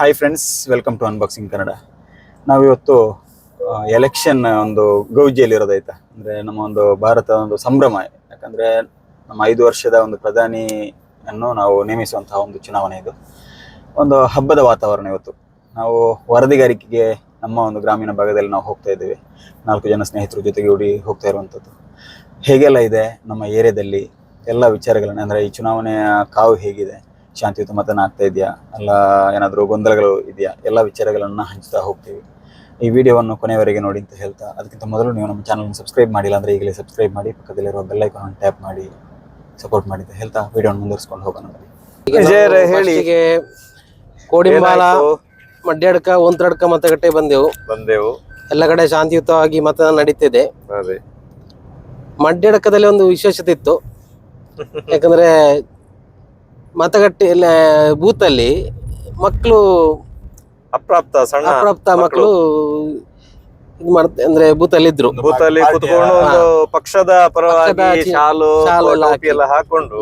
Hi friends welcome to unboxing Kannada ನಾವಿವತ್ತು election ಒಂದು ಗೌಜಿಯಲ್ಲಿ ಇರೋದಾಯ್ತಾ ಅಂದರೆ ನಮ್ಮ ಒಂದು ಭಾರತದ ಒಂದು ಸಂಭ್ರಮ. ಯಾಕಂದರೆ ನಮ್ಮ ಐದು ವರ್ಷದ ಒಂದು ಪ್ರಧಾನಿಯನ್ನು ನಾವು ನೇಮಿಸುವಂತಹ ಒಂದು ಚುನಾವಣೆ ಇದು. ಒಂದು ಹಬ್ಬದ ವಾತಾವರಣ ಇವತ್ತು. ನಾವು ವರದಿಗಾರಿಕೆಗೆ ನಮ್ಮ ಒಂದು ಗ್ರಾಮೀಣ ಭಾಗದಲ್ಲಿ ನಾವು ಹೋಗ್ತಾ ಇದ್ದೀವಿ. ನಾಲ್ಕು ಜನ ಸ್ನೇಹಿತರ ಜೊತೆಗೆ ಓಡಿ ಹೋಗ್ತಾ ಇರುವಂಥದ್ದು. ಹೇಗೆಲ್ಲ ಇದೆ? ನಮ್ಮ ಏರಿಯಾದಲ್ಲಿ ಎಲ್ಲ ವಿಚಾರಗಳನ್ನ, ಅಂದರೆ ಈ ಚುನಾವಣೆಯ ಕಾವು ಹೇಗಿದೆ? ಶಾಂತಿಯುತ ಮತನ ಆಗ್ತಾ ಇದೆಯಾ? ಅಲ್ಲ ಏನಾದರೂ ಗೊಂದಲಗಳು ಇದೆಯಾ? ಎಲ್ಲ ವಿಚಾರಗಳನ್ನು ಹಂಚ್ತಾ ಹೋಗ್ತೀವಿ. ಈ ವಿಡಿಯೋವನ್ನು ಕೊನೆಯವರೆಗೆ ನೋಡಿ ಅಂತ ಹೇಳ್ತಾ ಅದಕ್ಕಿಂತ ಮೊದಲು ನೀವು ನಮ್ಮ ಚಾನಲ್ನ ಸಬ್ಸ್ಕ್ರೈಬ್ ಮಾಡಿಲ್ಲ ಅಂದರೆ ಈಗಲೇ ಸಬ್ಸ್ಕ್ರೈಬ್ ಮಾಡಿ ಪಕ್ಕದಲ್ಲಿರುವ ಬೆಲ್ ಐಕಾನ್ ಟ್ಯಾಪ್ ಮಾಡಿ ಸಪೋರ್ಟ್ ಮಾಡಿ ಅಂತ ಹೇಳ್ತಾ ವಿಡಿಯೋನ ಮುಂದುವರಿಸ್ಕೊಂಡು ಹೋಗೋಣ ಹೇಳಿ. ಮಡ್ಯಾಡ್ಕ ಒಂತರಡ್ಕ ಮತಗಟ್ಟೆ ಬಂದೆವು. ಬಂದೆವು. ಎಲ್ಲ ಕಡೆ ಶಾಂತಿಯುತವಾಗಿ ಮತದಾನ ನಡೀತಿದೆ. ಅದೇ. ಮಡ್ಯಾಡಕದಲ್ಲಿ ಒಂದು ವಿಶೇಷತೆ ಇತ್ತು. ಯಾಕಂದ್ರೆ ಮತಗಟ್ಟೆ ಬೂತಲ್ಲಿ ಅಲ್ಲಿ ಮಕ್ಕಳು ಅಪ್ರಾಪ್ತ ಸಣ್ಣ ಅಪ್ರಾಪ್ತ ಮಕ್ಕಳು ಇದು ಮಾಡ್ತಾ ಅಂದ್ರೆ ಬೂತಲ್ಲಿ ಅಲ್ಲಿ ಇದ್ರು ಬೂತಲ್ಲಿ ಕುತ್ಕೊಂಡು ಒಂದು ಪಕ್ಷದ ಪರವಾಗಿ ಶಾಲು ಎಲ್ಲ ಟೋಪಿ ಎಲ್ಲ ಹಾಕೊಂಡು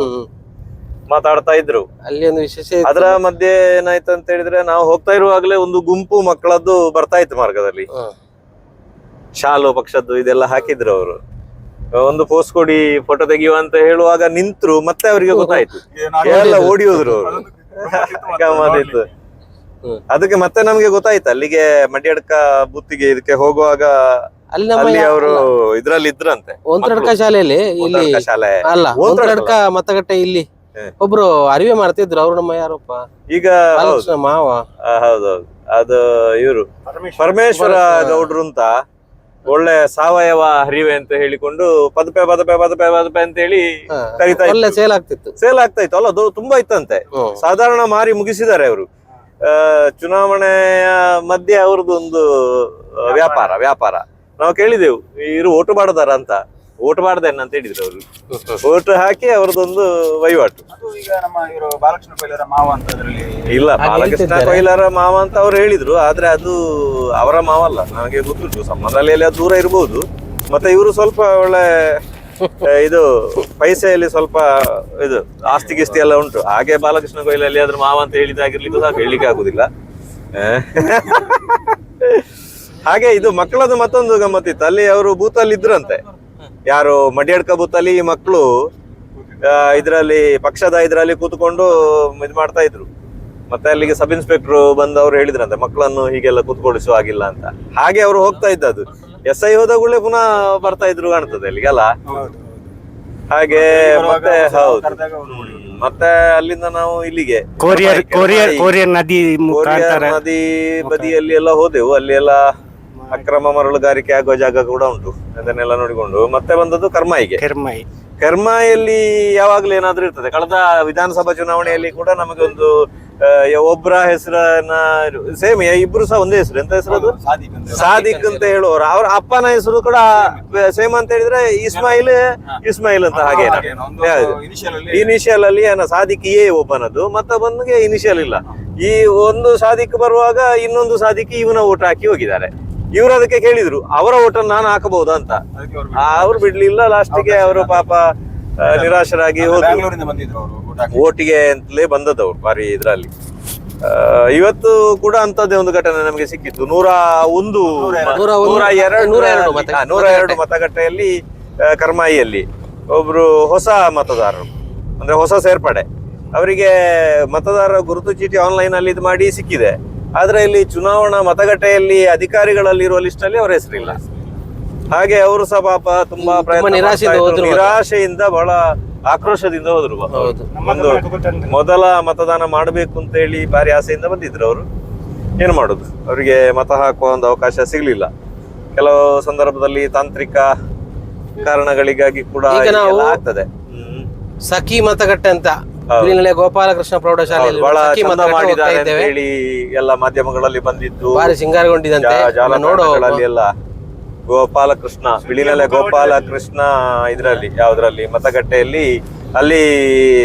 ಮಾತಾಡ್ತಾ ಇದ್ರು. ಅಲ್ಲಿ ಒಂದು ವಿಶೇಷ. ಅದರ ಮಧ್ಯೆ ಏನಾಯ್ತು ಅಂತ ಹೇಳಿದ್ರೆ ನಾವು ಹೋಗ್ತಾ ಇರುವಾಗಲೇ ಒಂದು ಗುಂಪು ಮಕ್ಕಳದ್ದು ಬರ್ತಾ ಇತ್ತು ಮಾರ್ಗದಲ್ಲಿ. ಶಾಲು ಪಕ್ಷದ್ದು ಇದೆಲ್ಲ ಹಾಕಿದ್ರು ಅವರು. ಒಂದು ಪೋಸ್ಟ್ ಕೊಡಿ ಫೋಟೋ ತೆಗೆಯುವ ಅಂತ ಹೇಳುವಾಗ ನಿಂತ್ರು ಮತ್ತೆ ಅವರಿಗೆ ಗೊತ್ತಾಯ್ತು. ಎಲ್ಲ ಓಡಿ ಹೋದ್ರು ಅವರು. ಅದಕ್ಕೆ ಮತ್ತೆ ನಮ್ಗೆ ಗೊತ್ತಾಯ್ತು. ಅಲ್ಲಿಗೆ ಮಡ್ಯಾಡ್ಕ ಬುತ್ತಿಗೆ ಇದಕ್ಕೆ ಹೋಗುವಾಗ ಅಲ್ಲಿ ಅಲ್ಲಿ ಅವರು ಇದ್ರಲ್ಲಿ ಇದ್ರಂತೆ ಒಂತರಡ್ಕ ಶಾಲೆಯಲ್ಲಿ ಇಲ್ಲಿ ಶಾಲೆ. ಅಲ್ಲ ಒಂತರಡ್ಕ ಒಂತರಡ್ಕ ಮತಗಟ್ಟೆ ಇಲ್ಲಿ. ಒಬ್ರು ಅರಿವೆ ಮಾಡ್ತಿದ್ರು ಅವ್ರು ನಮ್ಮ ಯಾರಪ್ಪ? ಈಗ ಮಾವ. ಹೌದೌದು. ಅದು ಇವರು. ಪರಮೇಶ್ವರ. ಗೌಡ್ರು ಅಂತ. ಒಳ್ಳೆ ಸಾವಯವ ಹರಿವೆ ಅಂತ ಹೇಳಿಕೊಂಡು ಪದಪೆ ಪದಪೆ ಪದಪೆ ಪದಪೆ ಅಂತ ಹೇಳಿ. ಕರಿತಾ ಒಳ್ಳೆ ಸೇಲ್ ಆಗ್ತಿತ್ತು. ಸೇಲ್ ಆಗ್ತಾ ಇತ್ತು. ಅಲ್ಲ ಅದು ತುಂಬಾ ಇತ್ತಂತೆ. ಸಾಧಾರಣ ಮಾರಿ ಮುಗಿಸಿದ್ದಾರೆ ಅವರು. ಚುನಾವಣೆಯ ಮಧ್ಯೆ ಅವ್ರದ್ದು ಒಂದು ವ್ಯಾಪಾರ ವ್ಯಾಪಾರ. ನಾವು ಕೇಳಿದೆವು ಇರು ಓಟು ಮಾಡದಾರ ಅಂತ. ಓಟು ಮಾಡ್ದೇನೆ ಅಂತ ಹೇಳಿದ್ರು ಅವರು. ಓಟ್ ಹಾಕಿ ಅವ್ರದ್ದೊಂದು ವಹಿವಾಟು. ಅದು ಈಗ ನಮ್ಮ ಇವರು ಬಾಲಕೃಷ್ಣ ಕೊಯ್ಲರ ಮಾವ ಅಂತ ಅದರಲ್ಲಿ ಇಲ್ಲ ಬಾಲಕೃಷ್ಣ ಕೊಯ್ಲರ ಮಾವ ಅಂತ ಅವ್ರು ಹೇಳಿದ್ರು ಆದ್ರೆ ಅದು ಅವರ ಮಾವ ಅಲ್ಲ ನನಗೆ ಗೊತ್ತುಂಟು ಸಂಬಂಧದಲ್ಲಿ ಎಲ್ಲ ದೂರ ಇರ್ಬೋದು. ಮತ್ತೆ ಇವರು ಸ್ವಲ್ಪ ಒಳ್ಳೆ ಇದು ಪೈಸೆಯಲ್ಲಿ ಸ್ವಲ್ಪ ಇದು ಆಸ್ತಿ ಗಿಸ್ತಿ ಎಲ್ಲ ಉಂಟು. ಹಾಗೆ ಬಾಲಕೃಷ್ಣ ಕೊಯ್ಲಲ್ಲಿ ಅದ್ರ ಮಾವ ಅಂತ ಹೇಳಿದಾಗಿರ್ಲಿಕ್ಕೂ ಸಹ ಹೇಳಲಿಕ್ಕೆ ಆಗುದಿಲ್ಲ. ಹಾಗೆ ಇದು ಮಕ್ಕಳದು ಮತ್ತೊಂದು ಗಮ್ಮತ್ತಿತ್ತು. ಅಲ್ಲಿ ಅವರು ಬೂತಲ್ಲಿ ಇದ್ರಂತೆ. ಯಾರು ಮಡ್ಯಾಡ್ಕ ಬೂತಲ್ಲಿ ಈ ಮಕ್ಕಳು ಇದರಲ್ಲಿ ಪಕ್ಷದ ಇದರಲ್ಲಿ ಕೂತ್ಕೊಂಡು ಇದು ಮಾಡ್ತಾ ಇದ್ರು. ಮತ್ತೆ ಅಲ್ಲಿಗೆ ಸಬ್ ಇನ್ಸ್ಪೆಕ್ಟರ್ ಬಂದು ಅವ್ರು ಹೇಳಿದ್ರಂತೆ ಮಕ್ಕಳನ್ನು ಹೀಗೆಲ್ಲ ಕೂತ್ಕೊಳಿಸುವ ಆಗಿಲ್ಲ ಅಂತ. ಹಾಗೆ ಅವರು ಹೋಗ್ತಾ ಇದ್ದದ್ದು. ಎಸ್ ಐ ಹೋದಾಗಲೇ ಪುನಃ ಬರ್ತಾ ಇದ್ರು ಕಾಣ್ತದೆ ಅಲ್ಲಿಗೆಲ್ಲ ಹಾಗೆ ಮತ್ತೆ ಹೌದು. ಮತ್ತೆ ಅಲ್ಲಿಂದ ನಾವು ಇಲ್ಲಿಗೆ. ಕೊರಿಯರ್ ಕೆರಮಾಯಿ- ಕೊರಿಯರ್ ಕೊರಿಯರ್ ನದಿ ನದಿ ಬದಿಯಲ್ಲಿ ಎಲ್ಲ ಹೋದೆವು. ಅಲ್ಲಿ ಎಲ್ಲ ಅಕ್ರಮ ಮರಳುಗಾರಿಕೆ ಆಗುವ ಜಾಗ ಕೂಡ ಉಂಟು. ಅದನ್ನೆಲ್ಲ ನೋಡಿಕೊಂಡು ಮತ್ತೆ ಬಂದದ್ದು ಕರ್ಮಾಯಿಗೆ. ಕರ್ಮಾಯಿ. ಕರ್ಮಾಯಲ್ಲಿ ಯಾವಾಗ್ಲೂ ಏನಾದ್ರೂ ಇರ್ತದೆ. ಕಳೆದ ವಿಧಾನಸಭಾ ಚುನಾವಣೆಯಲ್ಲಿ ಕೂಡ ನಮಗೆ ಒಂದು ಒಬ್ಬರ ಒಬ್ರ ಹೆಸರನ್ನ ಸೇಮ್ ಇಬ್ರು ಸಹ ಒಂದೇ ಹೆಸರು. ಎಂತ ಹೆಸರು ಅದು? ಸಾದಿಕ್ ಅಂತ ಸಾದಿಕ್ ಅಂತ ಹೇಳುವವರು. ಅವ್ರ ಅಪ್ಪನ ಹೆಸರು ಕೂಡ ಸೇಮ್. ಅಂತ ಹೇಳಿದ್ರೆ ಇಸ್ಮಾಯಿಲ್ ಇಸ್ಮಾಯಿಲ್ ಅಂತ ಹಾಗೆ. ಇನಿಷಿಯಲ್ ಅಲ್ಲಿ ಏನ ಸಾದಿಕ್ ಎ ಒಬ್ಬನದು ಮತ್ತೊಬ್ಬನಿಗೆ ಇನಿಷಿಯಲ್ ಇಲ್ಲ. ಈ ಒಂದು ಸಾದಿಕ್ ಬರುವಾಗ ಇನ್ನೊಂದು ಸಾದಿಕ್ ಇವನ ಓಟ್ ಹಾಕಿ ಹೋಗಿದ್ದಾರೆ. ಇವರು ಅದಕ್ಕೆ ಕೇಳಿದ್ರು ಅವರ ಓಟನ್ನು ನಾನು ಹಾಕಬಹುದಾ ಅಂತ. ಅವ್ರು ಬಿಡ್ಲಿಲ್ಲ ಲಾಸ್ಟಿಗೆ ಅವರು ಪಾಪ ನಿರಾಶರಾಗಿ ಹೋದ್ರು. ಓಟಿಗೆ ಅಂತಲೇ ಬಂದದವ್ರು ಬಾರಿ ಇದ್ರಲ್ಲಿ. ಇವತ್ತು ಕೂಡ ಅಂತದ್ದೇ ಒಂದು ಘಟನೆ ನಮಗೆ ಸಿಕ್ಕಿತ್ತು. ನೂರ ಒಂದು ನೂರ ಎರಡು. ನೂರ ಎರಡು ಮತಗಟ್ಟೆಯಲ್ಲಿ ಕರ್ಮಾಯಿಯಲ್ಲಿ ಒಬ್ರು ಹೊಸ ಮತದಾರರು ಅಂದ್ರೆ ಹೊಸ ಸೇರ್ಪಡೆ. ಅವರಿಗೆ ಮತದಾರರ ಗುರುತು ಚೀಟಿ ಆನ್ಲೈನ್ ಅಲ್ಲಿ ಇದು ಮಾಡಿ ಸಿಕ್ಕಿದೆ. ಆದ್ರೆ ಇಲ್ಲಿ ಚುನಾವಣಾ ಮತಗಟ್ಟೆಯಲ್ಲಿ ಅಧಿಕಾರಿಗಳಲ್ಲಿರುವ ಲಿಸ್ಟ್ ಅಲ್ಲಿ ಅವರ ಹೆಸರಿಲ್ಲ. ಹಾಗೆ ಅವರು ಸಹ ಪಾಪ ತುಂಬಾ ನಿರಾಶೆಯಿಂದ ಬಹಳ ಆಕ್ರೋಶದಿಂದ ಹೋದ್ರು ಹೌದು. ಒಂದು ಮೊದಲ ಮತದಾನ ಮಾಡಬೇಕು ಅಂತ ಹೇಳಿ ಭಾರಿ ಆಸೆಯಿಂದ ಬಂದಿದ್ರು ಅವರು. ಏನು ಮಾಡುದು? ಅವರಿಗೆ ಮತ ಹಾಕುವ ಒಂದು ಅವಕಾಶ ಸಿಗ್ಲಿಲ್ಲ. ಕೆಲವು ಸಂದರ್ಭದಲ್ಲಿ ತಾಂತ್ರಿಕ ಕಾರಣಗಳಿಗಾಗಿ ಕೂಡ ಆಗ್ತದೆ. ಹ್ಮ್. ಸಖಿ ಮತಗಟ್ಟೆ ಅಂತ. ಇಲ್ಲಿನಲ್ಲೇ ಗೋಪಾಲಕೃಷ್ಣ ಪ್ರೌಢಶಾಲೆಯಲ್ಲಿ ಬಹಳ ಸಖಿ ಚಂದ ಮತಗಟ್ಟೆ ಹೋಗ್ತಾ ಮಾಡಿದ್ದಾರೆ ಅಂತ ಇದ್ದೇವೆ. ಹೇಳಿ ಎಲ್ಲ ಮಾಧ್ಯಮಗಳಲ್ಲಿ ಬಂದಿದ್ದು. ಬಾರಿ ಸಿಂಗಾರಗೊಂಡಿದಂತೆ ಜಾ- ನೋಡೋ ಜಾಲತಾಣಗಳಲ್ಲಿ ಎಲ್ಲ. ಗೋಪಾಲಕೃಷ್ಣ ಬಿಳಿನೆಲೆ ಗೋಪಾಲಕೃಷ್ಣ ಇದ್ರಲ್ಲಿ ಯಾವ್ದ್ರಲ್ಲಿ? ಮತಗಟ್ಟೆಯಲ್ಲಿ ಅಲ್ಲಿ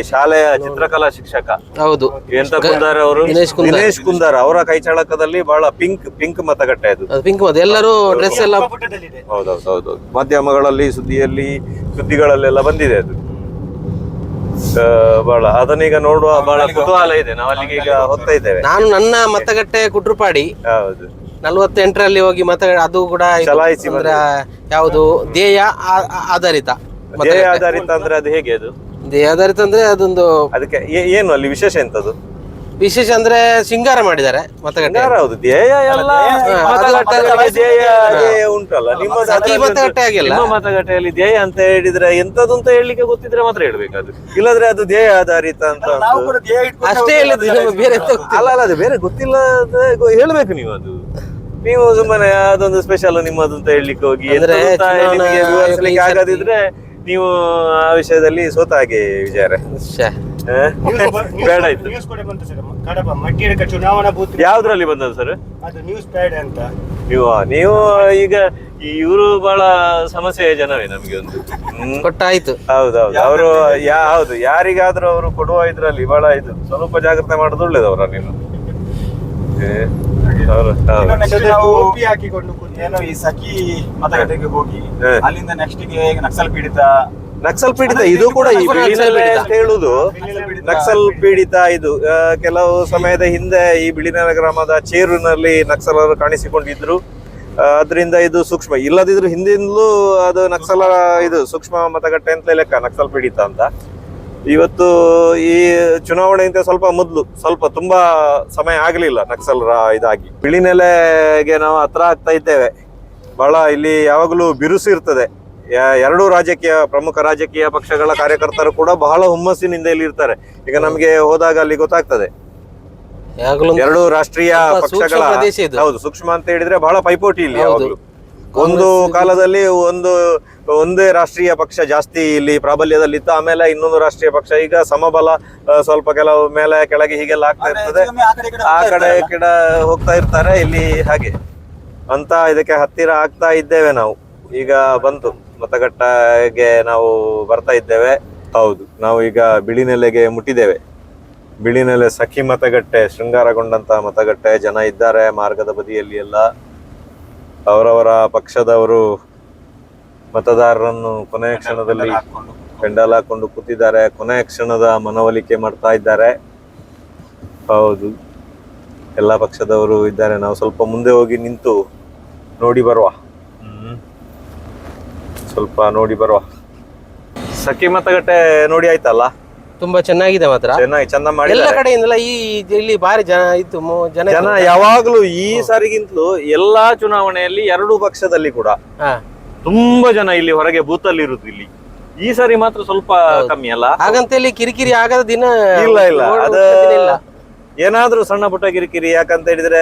ಶಾಲೆಯ ಚಿತ್ರಕಲಾ ಶಿಕ್ಷಕ. ಹೌದು. ಎಂತ ಕುಂದಾರ್ ಅವರು? ದಿನೇಶ್ ಕುಂದಾರ್. ದಿನೇಶ್ ಕುಂದಾರ್. ಅವರ ಕೈ ಚಳಕದಲ್ಲಿ ಬಹಳ ಪಿಂಕ್ ಪಿಂಕ್ ಮತಗಟ್ಟೆ ಅದು. ಅದು ಪಿಂಕ್ ಮತ. ಎಲ್ಲರೂ ಡ್ರೆಸ್ ಎಲ್ಲ ಹೌದೌದು ಹೌದೌದು ಮಾಧ್ಯಮಗಳಲ್ಲಿ ಸುದ್ದಿಯಲ್ಲಿ ಸುದ್ದಿಗಳಲ್ಲೆಲ್ಲ ಬಂದಿದೆ ಅದು. ಬಹಳ ಅದನ್ನೀಗ ನೋಡುವ ಬಹಳ ಕುತೂಹಲ ಇದೆ. ನಾವು ಅಲ್ಲಿಗೆ ಈಗ ಹೋಗ್ತಾ ಇದ್ದೇವೆ. ನಾನು ನನ್ನ ಮತಗಟ್ಟೆ ಕುಟ್ರುಪಾಡಿ ಹೌದು. ನಲ್ವತ್ತೆಂಟರಲ್ಲಿ ಹೋಗಿ ಮತ ಅದು ಕೂಡ ಚಲಾಯಿಸಿ ಅಂದ್ರೆ ಯಾವುದು? ಧ್ಯೇಯ ಆಧಾರಿತ ಧ್ಯೇಯ ಆಧಾರಿತ ಅಂದ್ರೆ ಅದು ಹೇಗೆ ಅದು? ಧ್ಯೇಯ ಆಧಾರಿತ ಅಂದ್ರೆ ಅದೊಂದು ಅದಕ್ಕೆ ಏ- ಏನು ಅಲ್ಲಿ ವಿಶೇಷ ಎಂತದು? ವಿಶೇಷ ಅಂದ್ರೆ ಸಿಂಗಾರ ಮಾಡಿದ್ದಾರೆ ಮತಗಟ್ಟೆ ಯಾರು ಹೌದು ಧ್ಯೇಯ ಎಲ್ಲ ಮತಗಟ್ಟೆ ಧ್ಯೇಯ ಧ್ಯೇಯ ಉಂಟಲ್ಲ ನಿಮ್ಮ ಈ ಮತಗಟ್ಟೆ ಆಗಿಲ್ಲ. ನಿಮ್ಮ ಮತಗಟ್ಟೆಯಲ್ಲಿ ಧ್ಯೇಯ ಅಂತ ಹೇಳಿದ್ರೆ ಎಂತದು ಅಂತ ಹೇಳಲಿಕ್ಕೆ ಗೊತ್ತಿದ್ರೆ ಮಾತ್ರ ಹೇಳ್ಬೇಕು ಅದು. ಇಲ್ಲದ್ರೆ ಅದು ಧ್ಯೇಯ ಆಧಾರಿತ ಅಂತ ಅಷ್ಟೇ ಹೇಳಿದ್ದು ಅದು ಬೇರೆ ಅಲ್ಲ ಅಲ್ಲ ಅದು ಬೇರೆ ಗೊತ್ತಿಲ್ಲ ಅಂತ ಗೊ- ಹೇಳ್ಬೇಕು ನೀವು ಅದು. ನೀವು ಸುಮ್ಮನೆ ಅದೊಂದು ಸ್ಪೆಷಲ್ ನಿಮ್ಮದು ಅಂತ ಹೇಳಲಿಕ್ಕೆ ಹೋಗಿ ನಿಮಗೆ ವಿವರಿಸಲಿಕ್ಕೆ ಆಗದಿದ್ರೆ ನೀವು ಆ ವಿಷಯದಲ್ಲಿ ಸೋತ ಹಾಗೆ ವಿಚಾರ? ಬೇಡ ಆಯ್ತು. ನ್ಯೂಸ್ ಕೂಡ ಬಂತು ಸರ್. ಕಡಬ ಮಟ್ಟಿಯಡ್ಕ ಚುನಾವಣಾ ಬೂತ್ ಯಾವ್ದ್ರಲ್ಲಿ ಬಂದದ್ದು ಸರ್? ಅದು ನ್ಯೂಸ್ ಪ್ಯಾಡ್ ಅಂತ. ನೀವು ನೀವು ಈಗ ಇವರು ಬಹಳ ಸಮಸ್ಯೆ ಜನವೇ ನಮ್ಗೆ ಒಂದು. ಕೊಟ್ಟಾಯ್ತು. ಹೌದೌದು. ಅವರು ಯಾ ಹೌದು. ಯಾರಿಗಾದ್ರೂ ಅವರು ಕೊಡುವ ಇದ್ರಲ್ಲಿ ಬಹಳ ಇದು. ಸ್ವಲ್ಪ ಜಾಗ್ರತೆ ಮಾಡೋದು ಅವರ ನೀನು ಏ, ಅವ್ರು- ನಾವು ಹಾಕಿಕೊಂಡು ಏನೋ ಏನು ಈ ಸಖಿ ಮತಗಟ್ಟೆಗೆ ಹೋಗಿ ಅಲ್ಲಿಂದ ನೆಕ್ಸ್ಟ್ಗೆ ನಕ್ಸಲ್ ಪೀಡಿತ ನಕ್ಸಲ್ ಪೀಡಿತ ಇದು ಕೂಡ ಈ ಬಿಳಿನೆಲೆ. ಅಂತ ಹೇಳುದು. ನಕ್ಸಲ್ ಪೀಡಿತ ಇದು. ಕೆಲವು ಸಮಯದ ಹಿಂದೆ ಈ ಬಿಳಿನೆಲೆ ಗ್ರಾಮದ ಚೇರುನಲ್ಲಿ ನಕ್ಸಲರು ಕಾಣಿಸಿಕೊಂಡಿದ್ರು. ಅದರಿಂದ ಇದು ಸೂಕ್ಷ್ಮ. ಇಲ್ಲದಿದ್ರು ಹಿಂದಿಂದಲೂ ಅದು ನಕ್ಸಲ ಇದು ಸೂಕ್ಷ್ಮ ಮತಗಟ್ಟೆ ಅಂತ ಲೆಕ್ಕ ನಕ್ಸಲ್ ಪೀಡಿತ ಅಂತ. ಇವತ್ತು ಈ ಚುನಾವಣೆಯಿಂದ ಸ್ವಲ್ಪ ಮೊದಲು ಸ್ವಲ್ಪ ತುಂಬಾ ಸಮಯ ಆಗಲಿಲ್ಲ ನಕ್ಸಲರ ಇದಾಗಿ. ಬಿಳಿನೆಲೆಗೆ ನಾವು ಹತ್ರ ಆಗ್ತಾ ಇದ್ದೇವೆ. ಬಹಳ ಇಲ್ಲಿ ಯಾವಾಗಲೂ ಬಿರುಸು ಇರ್ತದೆ. ಎರಡೂ ರಾಜಕೀಯ ಪ್ರಮುಖ ರಾಜಕೀಯ ಪಕ್ಷಗಳ ಕಾರ್ಯಕರ್ತರು ಕೂಡ ಬಹಳ ಹುಮ್ಮಸ್ಸಿನಿಂದ ಇಲ್ಲಿ ಇರ್ತಾರೆ ಈಗ ನಮಗೆ ಹೋದಾಗ ಅಲ್ಲಿ ಗೊತ್ತಾಗ್ತದೆ. ಎರಡು ರಾಷ್ಟ್ರೀಯ ಪಕ್ಷಗಳ ಹೌದು ಸೂಕ್ಷ್ಮ ಅಂತ ಹೇಳಿದ್ರೆ ಬಹಳ ಪೈಪೋಟಿ ಇಲ್ಲಿ. ಯಾವಾಗಲೂ. ಒಂದು ಕಾಲದಲ್ಲಿ ಒಂದು ಒಂದೇ ರಾಷ್ಟ್ರೀಯ ಪಕ್ಷ ಜಾಸ್ತಿ ಇಲ್ಲಿ ಪ್ರಾಬಲ್ಯದಲ್ಲಿತ್ತು. ಆಮೇಲೆ ಇನ್ನೊಂದು ರಾಷ್ಟ್ರೀಯ ಪಕ್ಷ. ಈಗ ಸಮಬಲ ಸ್ವಲ್ಪ ಕೆಲವು ಮೇಲೆ ಕೆಳಗೆ ಹೀಗೆಲ್ಲ ಆಗ್ತಾ ಇರ್ತದೆ. ಆ ಕಡೆ. ಕಿಡ ಹೋಗ್ತಾ ಇರ್ತಾರೆ. ಇಲ್ಲಿ ಹಾಗೆ. ಅಂತ ಇದಕ್ಕೆ ಹತ್ತಿರ ಆಗ್ತಾ ಇದ್ದೇವೆ ನಾವು. ಈಗ ಬಂತು. ಮತಗಟ್ಟೆಗೆ ನಾವು ಬರ್ತಾ ಇದ್ದೇವೆ. ಹೌದು. ನಾವು ಈಗ ಬಿಳಿನೆಲೆಗೆ ಮುಟ್ಟಿದ್ದೇವೆ. ಬಿಳಿನೆಲೆ ಸಖಿ ಮತಗಟ್ಟೆ ಶೃಂಗಾರಗೊಂಡಂತಹ ಮತಗಟ್ಟೆ, ಜನ ಇದ್ದಾರೆ ಮಾರ್ಗದ ಬದಿಯಲ್ಲಿ ಎಲ್ಲ. ಅವರವರ ಪಕ್ಷದವರು ಮತದಾರರನ್ನು ಕೊನೆಯ ಕ್ಷಣದಲ್ಲಿ. ಪೆಂಡಲ್ ಹಾಕೊಂಡು ಕೂತಿದ್ದಾರೆ. ಕೊನೆಯ ಕ್ಷಣದ ಮನವೊಲಿಕೆ ಮಾಡ್ತಾ ಇದ್ದಾರೆ. ಹೌದು. ಎಲ್ಲ ಪಕ್ಷದವರು ಇದ್ದಾರೆ. ನಾವು ಸ್ವಲ್ಪ ಮುಂದೆ ಹೋಗಿ ನಿಂತು ನೋಡಿ ಬರುವ. ಸ್ವಲ್ಪ ನೋಡಿ ಬರುವ. ಸಖಿ ಮತಗಟ್ಟೆ ನೋಡಿ ಆಯ್ತಲ್ಲ? ತುಂಬಾ ಚೆನ್ನಾಗಿದೆ ಮಾತ್ರ. ಚೆನ್ನಾಗಿ ಚಂದ ಮಾಡಿ ಎಲ್ಲ ಕಡೆಯಿಂದಲ್ಲ ಕಡೆಯಿಂದಲ ಈ ಇಲ್ಲಿ ಭಾರಿ ಜನ ಇತ್ತು ಜನ ಜನ. ಯಾವಾಗ್ಲೂ ಈ ಸಾರಿಗಿಂತಲೂ ಎಲ್ಲಾ ಚುನಾವಣೆಯಲ್ಲಿ ಎರಡು ಪಕ್ಷದಲ್ಲಿ ಕೂಡ. ತುಂಬಾ ಜನ ಇಲ್ಲಿ ಹೊರಗೆ ಬೂತ್ ಅಲ್ಲಿ ಇರುದು ಇಲ್ಲಿ. ಈ ಸಾರಿ ಮಾತ್ರ ಸ್ವಲ್ಪ. ಕಮ್ಮಿ ಅಲ್ಲ? ಹಾಗಂತೇಳಿ ಕಿರಿಕಿರಿ ಆಗದ ದಿನ ಇಲ್ಲ ಇಲ್ಲ. ಅದ ಇಲ್ಲ ಏನಾದ್ರೂ ಸಣ್ಣ ಪುಟ್ಟ ಕಿರಿಕಿರಿ ಯಾಕಂತ ಹೇಳಿದ್ರೆ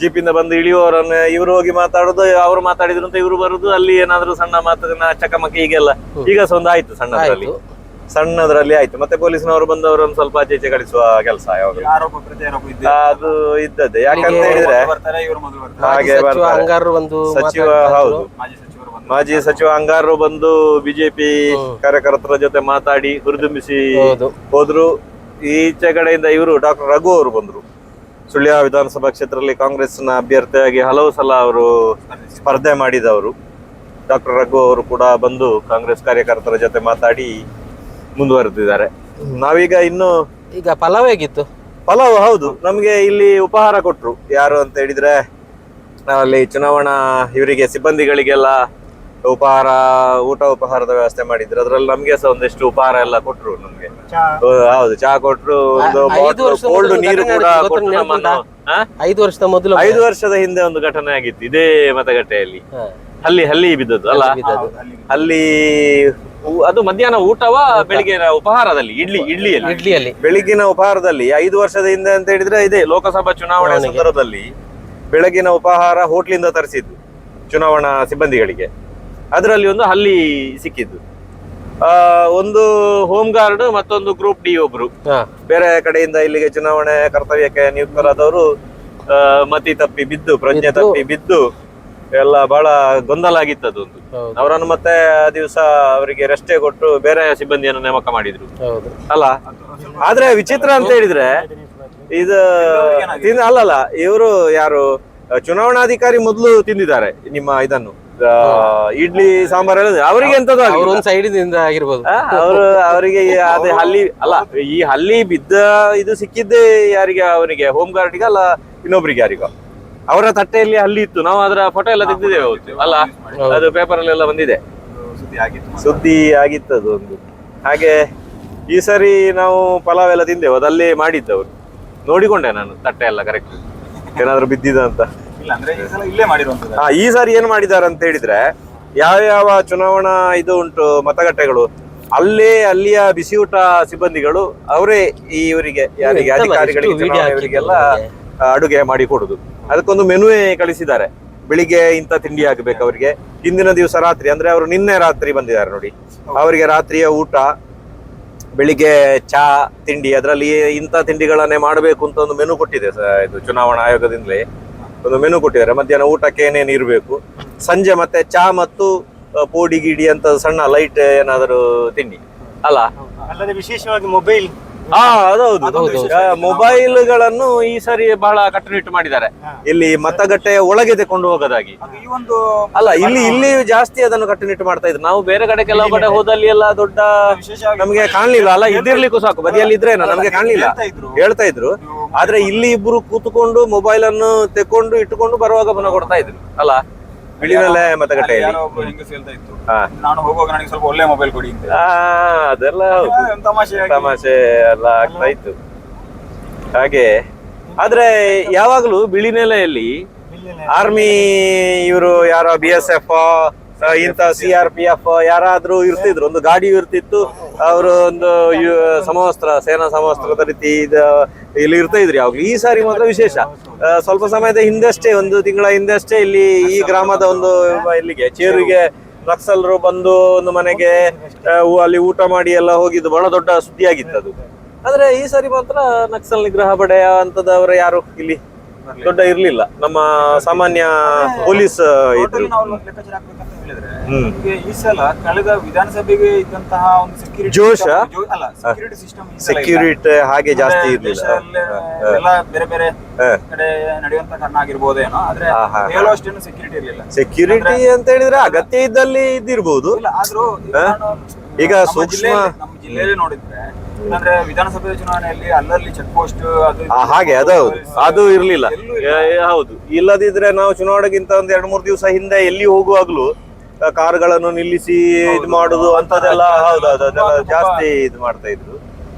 ಜೀಪಿಂದ ಬಂದು ಇಳಿಯುವವರನ್ನ ಇವರು ಹೋಗಿ ಮಾತಾಡೋದು ಅವ್ರು ಮಾತಾಡಿದ್ರು ಅಂತ ಇವರು ಬರುದು ಅಲ್ಲಿ ಏನಾದ್ರೂ ಸಣ್ಣ ಮಾತನ್ನ ಚಕಮಕಿ ಈಗೆಲ್ಲ. ಈಗ ಸಹ ಒಂದು ಆಯ್ತು ಸಣ್ಣದ್ರಲ್ಲಿ. ಸಣ್ಣದ್ರಲ್ಲಿ ಆಯ್ತು. ಮತ್ತೆ ಪೊಲೀಸ್ನವರು ಬಂದವರನ್ನು ಸ್ವಲ್ಪ ಆಚೆ ಈಚೆ ಕಳಿಸುವ ಕೆಲಸ ಯಾವಾಗ ಅದು ಇದ್ದದ್ದೇ. ಯಾಕಂತ ಹೇಳಿದ್ರೆ ಬರ್ತಾರೆ ಇವರು ಮೊದಲು ಬರ್ತಾರೆ. ಹಾಗೆ ಸಚಿವ ಒಂದು ಹೌದು. ಮಾಜಿ ಸಚಿವ ಅಂಗಾರರು ಬಂದು ಬಿಜೆಪಿ ಕಾರ್ಯಕರ್ತರ ಜೊತೆ ಮಾತಾಡಿ ಹುರಿದುಂಬಿಸಿ ಹೌದು. ಹೋದ್ರು. ಈಚೆ ಕಡೆಯಿಂದ ಇವರು ಡಾಕ್ಟರ್ ರಘು ಅವರು ಬಂದರು. ಸುಳ್ಯ ವಿಧಾನಸಭಾ ಕ್ಷೇತ್ರದಲ್ಲಿ ಕಾಂಗ್ರೆಸ್ನ ಅಭ್ಯರ್ಥಿಯಾಗಿ ಹಲವು ಸಲ ಅವರು ಸ್ಪರ್ಧೆ ಮಾಡಿದವರು. ಡಾಕ್ಟರ್ ರಘು ಅವರು ಕೂಡ ಬಂದು ಕಾಂಗ್ರೆಸ್ ಕಾರ್ಯಕರ್ತರ ಜೊತೆ ಮಾತಾಡಿ ಮುಂದುವರೆದಿದ್ದಾರೆ. ನಾವೀಗ ಇನ್ನು ಈಗ ಪಲಾವ್ ಹೇಗಿತ್ತು? ಪಲಾವ್ ಹೌದು ನಮಗೆ ಇಲ್ಲಿ ಉಪಹಾರ ಕೊಟ್ರು. ಯಾರು ಅಂತ ಹೇಳಿದ್ರೆ ಅಲ್ಲಿ ಚುನಾವಣಾ ಇವರಿಗೆ ಸಿಬ್ಬಂದಿಗಳಿಗೆಲ್ಲ ಉಪಹಾರ ಊಟ ಉಪಹಾರದ ವ್ಯವಸ್ಥೆ ಮಾಡಿದ್ರು. ಅದ್ರಲ್ಲಿ ನಮ್ಗೆ ಸಹ ಒಂದಿಷ್ಟು ಉಪಹಾರ ಎಲ್ಲ ಕೊಟ್ರು ನಮ್ಗೆ. ಹೌದು ಚಾ ಕೊಟ್ರು ಒಂದು ಐದು ವರ್ಷದ ಕೋಲ್ಡ್ ನೀರು ಕೂಡ? ಐದು ವರ್ಷದ ಮೊದಲು ಐದು ವರ್ಷದ ಹಿಂದೆ ಒಂದು ಘಟನೆ ಆಗಿತ್ತು. ಇದೇ ಮತಗಟ್ಟೆಯಲ್ಲಿ. ಅಲ್ಲಿ ಅಲ್ಲಿ? ಹಲ್ಲಿ ಬಿದ್ದದ್ದು. ಅಲ್ಲ ಅಲ್ಲಿ ಅದು ಮಧ್ಯಾಹ್ನ ಊಟವಾ ಬೆಳಿಗ್ಗೆ ಉಪಹಾರದಲ್ಲಿ ಇಡ್ಲಿ ಇಡ್ಲಿಯಲ್ಲಿ? ಇಡ್ಲಿಯಲ್ಲಿ. ಬೆಳಿಗ್ಗಿನ ಉಪಹಾರದಲ್ಲಿ ಐದು ವರ್ಷದ ಹಿಂದೆ ಅಂತ ಹೇಳಿದ್ರೆ ಇದೆ ಲೋಕಸಭಾ ಚುನಾವಣೆ. ಸಂದರ್ಭದಲ್ಲಿ ಬೆಳಗಿನ ಉಪಹಾರ ಹೋಟ್ಲಿಂದ ತರಿಸಿದ್ದು ಚುನಾವಣಾ ಸಿಬ್ಬಂದಿಗಳಿಗೆ. ಅದರಲ್ಲಿ ಒಂದು ಹಲ್ಲಿ ಸಿಕ್ಕಿದ್ದು. ಆ ಒಂದು ಹೋಮ್ ಗಾರ್ಡ್ ಮತ್ತೊಂದು ಗ್ರೂಪ್ ಡಿ ಒಬ್ರು. ಬೇರೆ ಕಡೆಯಿಂದ ಇಲ್ಲಿಗೆ ಚುನಾವಣೆ ಕರ್ತವ್ಯಕ್ಕೆ ನಿಯುಕ್ತರಾದವರು ಮತಿ ತಪ್ಪಿ ಬಿದ್ದು ಪ್ರಜ್ಞೆ. ತಪ್ಪಿ ಬಿದ್ದು ಎಲ್ಲ ಬಹಳ ಗೊಂದಲ ಆಗಿತ್ತು ಅದೊಂದು ಅವರನ್ನು ಮತ್ತೆ ಆ ದಿವಸ ಅವರಿಗೆ ರೆಸ್ಟೇ ಕೊಟ್ಟು ಬೇರೆ ಸಿಬ್ಬಂದಿಯನ್ನು ನೇಮಕ ಮಾಡಿದ್ರು. ಅಲ್ಲ ಆದ್ರೆ ವಿಚಿತ್ರ ಅಂತ ಹೇಳಿದ್ರೆ ಇದು ಅಲ್ಲಲ್ಲ ಇವರು ಯಾರು ಚುನಾವಣಾಧಿಕಾರಿ ಮೊದಲು ತಿಂದಿದ್ದಾರೆ ನಿಮ್ಮ ಇದನ್ನು. ಇಡ್ಲಿ ಹೇಳಿದ್ರೆ ಅವರಿಗೆ ಎಂತದ್ದು ಅವ್ರ ಒಂದು ಒಂದ್ ಸೈಡ್ ಇಂದ ಆಗಿರ್ಬೋದು ಅವರು ಅವರಿಗೆ ಅದೇ ಹಲ್ಲಿ ಅಲ್ಲ ಈ ಹಲ್ಲಿ ಬಿದ್ದ ಇದು ಸಿಕ್ಕಿದ್ದೇ ಯಾರಿಗೆ? ಅವರಿಗೆ ಹೋಮ್ ಗಾರ್ಡ್ಗೆ ಅಲ್ಲ ಇನ್ನೊಬ್ರಿಗೆ ಯಾರಿಗೋ? ಅವರ ತಟ್ಟೆಯಲ್ಲಿ ಹಲ್ಲಿ ಇತ್ತು. ನಾವು ಅದರ ಫೋಟೋ ಎಲ್ಲ ತೆಗೆದಿದ್ದೇವೆ ಅವತ್ತು. ಅಲ್ಲ ಅದು ಪೇಪರ್ ಅಲ್ಲೆಲ್ಲ ಬಂದಿದೆ. ಸುದ್ದಿ ಆಗಿತ್ತು ಸುದ್ದಿ ಆಗಿತ್ತು ಅದು ಒಂದು. ಹಾಗೆ ಈ ಸರಿ ನಾವು ಪಲಾವ್ ಎಲ್ಲ ತಿಂದೆವು. ಅದಲ್ಲೇ ಮಾಡಿದ್ದವರು. ನೋಡಿಕೊಂಡೆ ನಾನು ತಟ್ಟೆ ಎಲ್ಲ ಕರೆಕ್ಟ್ ಏನಾದ್ರು ಬಿದ್ದಿದ ಅಂತ. ಈ ಹಾ ಸಾರಿ ಏನ್ ಮಾಡಿದ್ದಾರೆ ಅಂತ ಹೇಳಿದ್ರೆ ಯಾವ ಯಾವ ಚುನಾವಣಾ ಇದು ಉಂಟು ಮತಗಟ್ಟೆಗಳು ಅಲ್ಲೇ ಅಲ್ಲಿಯ ಬಿಸಿಯೂಟ ಸಿಬ್ಬಂದಿಗಳು ಅವರೇ ಈ ಇವರಿಗೆ ಯಾರಿಗೆ ಅಧಿಕಾರಿಗಳಿಗೆ ಚುನಾವಣೆಯವರಿಗೆಲ್ಲ ಅಡುಗೆ ಮಾಡಿ ಕೊಡುದು. ಅದಕ್ಕೊಂದು ಮೆನುವೇ ಕಳಿಸಿದ್ದಾರೆ. ಬೆಳಿಗ್ಗೆ ಇಂಥ ತಿಂಡಿ ಆಗ್ಬೇಕು ಅವರಿಗೆ. ಹಿಂದಿನ ದಿವಸ ರಾತ್ರಿ ಅಂದ್ರೆ ಅವರು ನಿನ್ನೆ ರಾತ್ರಿ ಬಂದಿದ್ದಾರೆ ನೋಡಿ. ಅವರಿಗೆ ರಾತ್ರಿಯ ಊಟ ಬೆಳಿಗ್ಗೆ ಚಾ ತಿಂಡಿ ಅದರಲ್ಲಿ ಇಂಥ ತಿಂಡಿಗಳನ್ನೇ ಮಾಡಬೇಕು ಅಂತ ಒಂದು ಮೆನು ಕೊಟ್ಟಿದೆ ಸ- ಇದು ಚುನಾವಣಾ ಆಯೋಗದಿಂದಲೇ. ಒಂದು ಮೆನು ಕೊಟ್ಟಿದ್ದಾರೆ. ಮಧ್ಯಾಹ್ನ ಊಟಕ್ಕೆ ಏನೇನು ಇರಬೇಕು? ಸಂಜೆ ಮತ್ತೆ ಚಾ ಮತ್ತು ಪೋಡಿ, ಗಿಡಿ ಅಂತ ಸಣ್ಣ ಲೈಟ್ ಏನಾದರೂ ತಿಂಡಿ ಅಲ್ಲ? ಅಲ್ಲದೆ ವಿಶೇಷವಾಗಿ ಮೊಬೈಲ್ ಹಾ ಅದೌದು ಮೊಬೈಲ್ಗಳನ್ನು ಮೊಬೈಲ್ಗಳನ್ನು ಈ ಸರಿ ಬಹಳ ಕಟ್ಟುನಿಟ್ಟು ಮಾಡಿದ್ದಾರೆ. ಇಲ್ಲಿ ಮತಗಟ್ಟೆಯ ಒಳಗೆ ತೆಕೊಂಡು ಹೋಗೋದಾಗಿ. ಅಲ್ಲ ಇಲ್ಲಿ ಇಲ್ಲಿ ಜಾಸ್ತಿ ಅದನ್ನು ಕಟ್ಟುನಿಟ್ಟು ಮಾಡ್ತಾ ಇದ್ರು. ನಾವು ಬೇರೆ ಕಡೆ ಕೆಲವು ಕಡೆ ಹೋದಲ್ಲಿ ಎಲ್ಲ ದೊಡ್ಡ ನಮ್ಗೆ ಕಾಣ್ಲಿಲ್ಲ. ಅಲ್ಲ ಇದಿರ್ಲಿಕ್ಕೂ ಸಾಕು. ಬದಿಯಲ್ಲಿ ಇದ್ರೆ ನಮ್ಗೆ ಕಾಣ್ಲಿಲ್ಲ. ಹೇಳ್ತಾ ಇದ್ರು. ಹೇಳ್ತಾ ಇದ್ರು. ಆದ್ರೆ ಇಲ್ಲಿ ಇಬ್ರು ಕೂತ್ಕೊಂಡು ಮೊಬೈಲ್ ಅನ್ನು ತೆಕೊಂಡು ಇಟ್ಟುಕೊಂಡು ಬರುವಾಗ ಕೊಡ್ತಾ ಇದ್ರು. ಅಲ್ಲ ಬಿಳಿನಲ್ಲೇ ಮತಗಟ್ಟೆಯಲ್ಲಿ. ಯಾರೋ ಒಬ್ರು ಹೆಂಗಸು ಹೇಳ್ತಾ ಇತ್ತು. ಹಾ. ನಾನು ಹೋಗುವಾಗ ನನಗೆ ಸ್ವಲ್ಪ ಒಳ್ಳೆ ಮೊಬೈಲ್ ಕೊಡಿ ಅಂತ. ಆ, ಅದೆಲ್ಲ ಹೌದು. ತಮಾಷೆ ತಮಾಷೆ ಎಲ್ಲ ಆಗ್ತಾ ಇತ್ತು. ಹಾಗೆ ಆದ್ರೆ ಯಾವಾಗ್ಲೂ ಬಿಳಿ ನೆಲೆಯಲ್ಲಿ ಆರ್ಮಿ ಇವರು ಯಾರೋ ಬಿ ಎಸ್ ಎಫ್ ಇಂತ ಸಿ ಆರ್ ಪಿ ಎಫ್ ಯಾರಾದ್ರೂ ಇರ್ತಿದ್ರು, ಒಂದು ಗಾಡಿ ಇರ್ತಿತ್ತು, ಅವರು ಒಂದು ಸಮವಸ್ತ್ರ, ಸೇನಾ ಸಮವಸ್ತ್ರದ ರೀತಿ ಇಲ್ಲಿ ಇರ್ತಾ ಇದ್ರು ಯಾವಾಗ ಈ ಸಾರಿ ಮಾತ್ರ ವಿಶೇಷ. ಸ್ವಲ್ಪ ಸಮಯದ ಹಿಂದಷ್ಟೇ, ಒಂದು ತಿಂಗಳ ಹಿಂದಷ್ಟೇ ಇಲ್ಲಿ ಈ ಗ್ರಾಮದ ಒಂದು, ಇಲ್ಲಿಗೆ, ಚೇರಿಗೆ ನಕ್ಸಲ್ರು ಬಂದು ಒಂದು ಮನೆಗೆ ಅಲ್ಲಿ ಊಟ ಮಾಡಿ ಎಲ್ಲ ಹೋಗಿದ್ದು ಬಹಳ ದೊಡ್ಡ ಸುದ್ದಿ ಆಗಿತ್ತು ಅದು. ಆದ್ರೆ ಈ ಸಾರಿ ಮಾತ್ರ ನಕ್ಸಲ್ ನಿಗ್ರಹ ಪಡೆಯ ಅಂತದವರು ಯಾರು ಇಲ್ಲಿ ದೊಡ್ಡ ಇರ್ಲಿಲ್ಲ. ನಮ್ಮ ಸಾಮಾನ್ಯ ಪೊಲೀಸ್ ಇದ್ರು. ಹೇಳಿದ್ರೆ ಈ ಸಲ ಕಳೆದ ವಿಧಾನಸಭೆಗೆ ಇದ್ದಂತಹ ಒಂದು ಸೆಕ್ಯೂರಿಟಿ ಜೋಶ? ಅಲ್ಲ ಸೆಕ್ಯೂರಿಟಿ ಸಿಸ್ಟಮ್ ಸೆಕ್ಯೂರಿಟಿ ಹಾಗೆ ಜಾಸ್ತಿ ಇರಲಿಲ್ಲ. ಎಲ್ಲ ಬೇರೆ ಬೇರೆ. ಕಡೆ ನಡೆಯುವಂತ ಕಾರಣ ಆಗಿರ್ಬೋದೇನೋ ಆದ್ರೆ ಹೇಳೋ ಹಾ. ಸೆಕ್ಯೂರಿಟಿ ಇರಲಿಲ್ಲ. ಸೆಕ್ಯೂರಿಟಿ ಅಂತ ಹೇಳಿದ್ರೆ ಅಗತ್ಯ ಇದ್ದಲ್ಲಿ ಇದ್ದಿರಬಹುದು ಇಲ್ಲ ಆದ್ರೂ ಈಗ ಸೂಕ್ಷ್ಮ- ನಮ್ಮ ಜಿಲ್ಲೆಯಲ್ಲಿ ನೋಡಿದ್ರೆ ಅಂದ್ರೆ ವಿಧಾನಸಭೆ ಚುನಾವಣೆಯಲ್ಲಿ ಅಲ್ಲಲ್ಲಿ ಚೆಕ್ ಪೋಸ್ಟ್ ಅದು ಹಾಗೆ ಅದು ಅದು ಇರ್ಲಿಲ್ಲ. ಹೌದು. ಇಲ್ಲದಿದ್ರೆ ನಾವು ಚುನಾವಣೆಗಿಂತ ಒಂದ್ ಎರಡ್ ಮೂರ್ ದಿವಸ ಹಿಂದೆ ಎಲ್ಲಿ ಹೋಗುವಾಗ್ಲೂ ಕಾರುಗಳನ್ನು ನಿಲ್ಲಿಸಿ ಇದು ಮಾಡುದು ಅಂತದೆಲ್ಲ ಹೌದು ಅದೆಲ್ಲ ಜಾಸ್ತಿ ಇದು ಮಾಡ್ತಾ ಇದ್ರು.